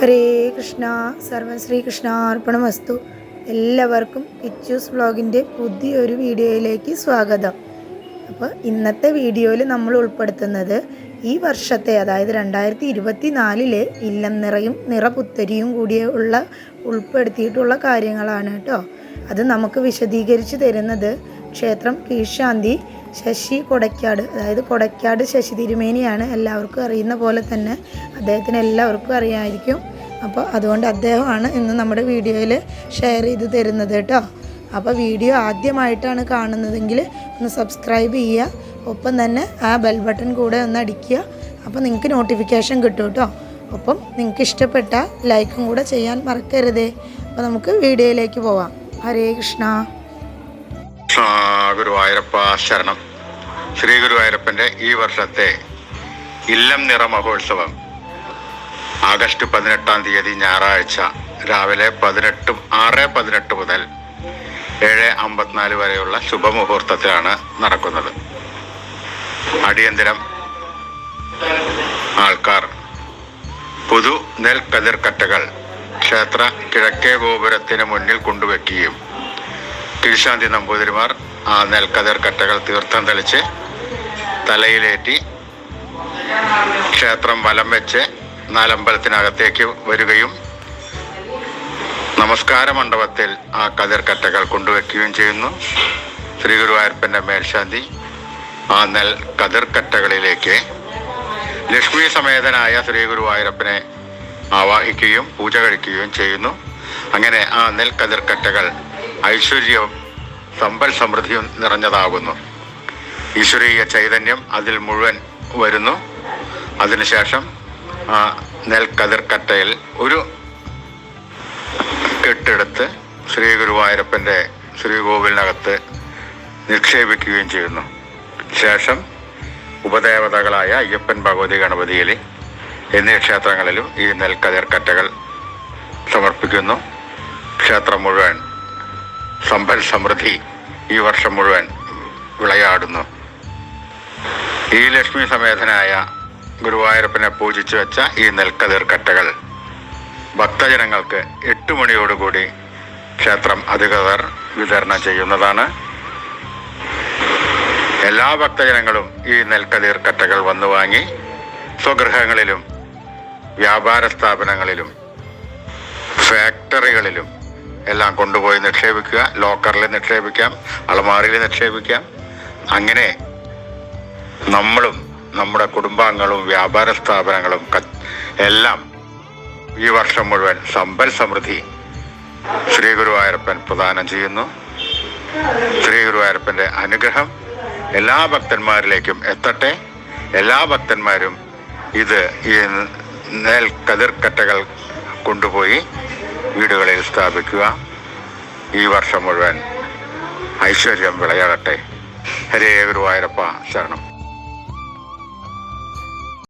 ഹരേ കൃഷ്ണ സർവം ശ്രീകൃഷ്ണ അർപ്പണമസ്തു എല്ലാവർക്കും ഇച്ചൂസ് വ്ളോഗിന്റെ പുതിയൊരു വീഡിയോയിലേക്ക് സ്വാഗതം. അപ്പോൾ ഇന്നത്തെ വീഡിയോയിൽ നമ്മൾ ഉൾപ്പെടുത്തുന്നത് ഈ വർഷത്തെ അതായത് രണ്ടായിരത്തി ഇരുപത്തി നാലിലെ ഇല്ലം നിറയും നിറപുത്തരിയും കൂടിയ ഉള്ള ഉൾപ്പെടുത്തിയിട്ടുള്ള കാര്യങ്ങളാണ് കേട്ടോ. അത് നമുക്ക് വിശദീകരിച്ച് തരുന്നത് ക്ഷേത്രം കീഴ്ശാന്തി ശശി കൊടക്കാട് അതായത് കൊടക്കാട് ശശി തിരുമേനിയാണ് എല്ലാവർക്കും അറിയുന്ന പോലെ തന്നെ അദ്ദേഹത്തിന് എല്ലാവർക്കും അറിയാമായിരിക്കും അപ്പോൾ അതുകൊണ്ട് അദ്ദേഹമാണ് ഇന്ന് നമ്മുടെ വീഡിയോയിൽ ഷെയർ ചെയ്ത് തരുന്നത് കേട്ടോ. അപ്പോൾ വീഡിയോ ആദ്യമായിട്ടാണ് കാണുന്നതെങ്കിൽ ഒന്ന് സബ്സ്ക്രൈബ് ചെയ്യുക ഒപ്പം തന്നെ ആ ബെൽ ബട്ടൺ കൂടെ ഒന്ന് അടിക്കുക. അപ്പോൾ നിങ്ങൾക്ക് നോട്ടിഫിക്കേഷൻ കിട്ടും കേട്ടോ. ഒപ്പം നിങ്ങൾക്ക് ഇഷ്ടപ്പെട്ട ലൈക്കും കൂടെ ചെയ്യാൻ മറക്കരുതേ. അപ്പോൾ നമുക്ക് വീഡിയോയിലേക്ക് പോവാം. ഹരേ കൃഷ്ണ. ഗുരുവായൂരപ്പ ശരണം. ശ്രീ ഗുരുവായൂരപ്പന്റെ ഈ വർഷത്തെ ഇല്ലം നിറ മഹോത്സവം. ആഗസ്റ്റ് പതിനെട്ടാം തീയതി ഞായറാഴ്ച രാവിലെ പതിനെട്ട് ആറ് പതിനെട്ട് മുതൽ ഏഴ് അമ്പത്തിനാല് വരെയുള്ള ശുഭമുഹൂർത്തത്തിലാണ് നടക്കുന്നത്. അടിയന്തരം ആൾക്കാർ പുതു നെൽക്കതിർക്കറ്റകൾ ക്ഷേത്ര കിഴക്കേ ഗോപുരത്തിന് മുന്നിൽ കൊണ്ടുവയ്ക്കുകയും തിരുശാന്തി നമ്പൂതിരിമാർ ആ നെൽക്കതിർ കട്ടകൾ തീർത്ഥം തെളിച്ച് തലയിലേറ്റി ക്ഷേത്രം വലം വെച്ച് നാലമ്പലത്തിനകത്തേക്ക് വരികയും നമസ്കാര മണ്ഡപത്തിൽ ആ കതിർക്കറ്റകൾ കൊണ്ടുവയ്ക്കുകയും ചെയ്യുന്നു. ശ്രീ ഗുരുവായൂരപ്പന്റെ മേൽശാന്തി ആ നെൽ കതിർക്കറ്റകളിലേക്ക് ലക്ഷ്മി സമേതനായ ശ്രീ ഗുരുവായൂരപ്പനെ ആവാഹിക്കുകയും പൂജ കഴിക്കുകയും ചെയ്യുന്നു. അങ്ങനെ ആ നെൽ കതിർക്കട്ടകൾ ഐശ്വര്യവും സമ്പൽ സമൃദ്ധിയും നിറഞ്ഞതാകുന്നു. ഈശ്വരീയ ചൈതന്യം അതിൽ മുഴുവൻ വരുന്നു. അതിനുശേഷം ആ നെൽക്കതിർക്കട്ടയിൽ ഒരു കെട്ടെടുത്ത് ശ്രീ ഗുരുവായൂരപ്പന്റെ ശ്രീകോവിലിനകത്ത് നിക്ഷേപിക്കുകയും ചെയ്യുന്നു. ശേഷം ഉപദേവതകളായ അയ്യപ്പൻ ഭഗവതി ഗണപതിയിൽ എന്നീ ക്ഷേത്രങ്ങളിലും ഈ നെൽക്കതിർക്കറ്റകൾ സമർപ്പിക്കുന്നു. ക്ഷേത്രം മുഴുവൻ സമ്പൽ സമൃദ്ധി ഈ വർഷം മുഴുവൻ വിളയാടുന്നു. ഈ ലക്ഷ്മി സമേതനായ ഗുരുവായൂരപ്പനെ പൂജിച്ചു വെച്ച ഈ നെൽക്കതിർ ഭക്തജനങ്ങൾക്ക് എട്ട് മണിയോടുകൂടി ക്ഷേത്രം അധികൃതർ വിതരണം ചെയ്യുന്നതാണ്. എല്ലാ ഭക്തജനങ്ങളും ഈ നെൽക്കതിർ വന്നു വാങ്ങി സ്വഗൃഹങ്ങളിലും വ്യാപാര സ്ഥാപനങ്ങളിലും ഫാക്ടറികളിലും എല്ലാം കൊണ്ടുപോയി നിക്ഷേപിക്കുക ലോക്കറിൽ നിക്ഷേപിക്കാം അളമാറിയിൽ നിക്ഷേപിക്കാം. അങ്ങനെ നമ്മളും നമ്മുടെ കുടുംബാംഗങ്ങളും വ്യാപാര സ്ഥാപനങ്ങളും എല്ലാം ഈ വർഷം മുഴുവൻ സമ്പൽ സമൃദ്ധി ശ്രീ ഗുരുവായൂരപ്പൻ പ്രദാനം ചെയ്യുന്നു. ശ്രീ ഗുരുവായൂരപ്പന്റെ അനുഗ്രഹം എല്ലാ ഭക്തന്മാരിലേക്കും എത്തട്ടെ. എല്ലാ ഭക്തന്മാരും ഇത് ഈ നെൽ കതിർക്കറ്റകൾ കൊണ്ടുപോയി വീടുകളിൽ സ്ഥാപിക്കുക. ഈ വർഷം മുഴുവൻ ഐശ്വര്യം വിളയാടട്ടെ ഹരേ ഗുരുവായൂരപ്പ ശരണം.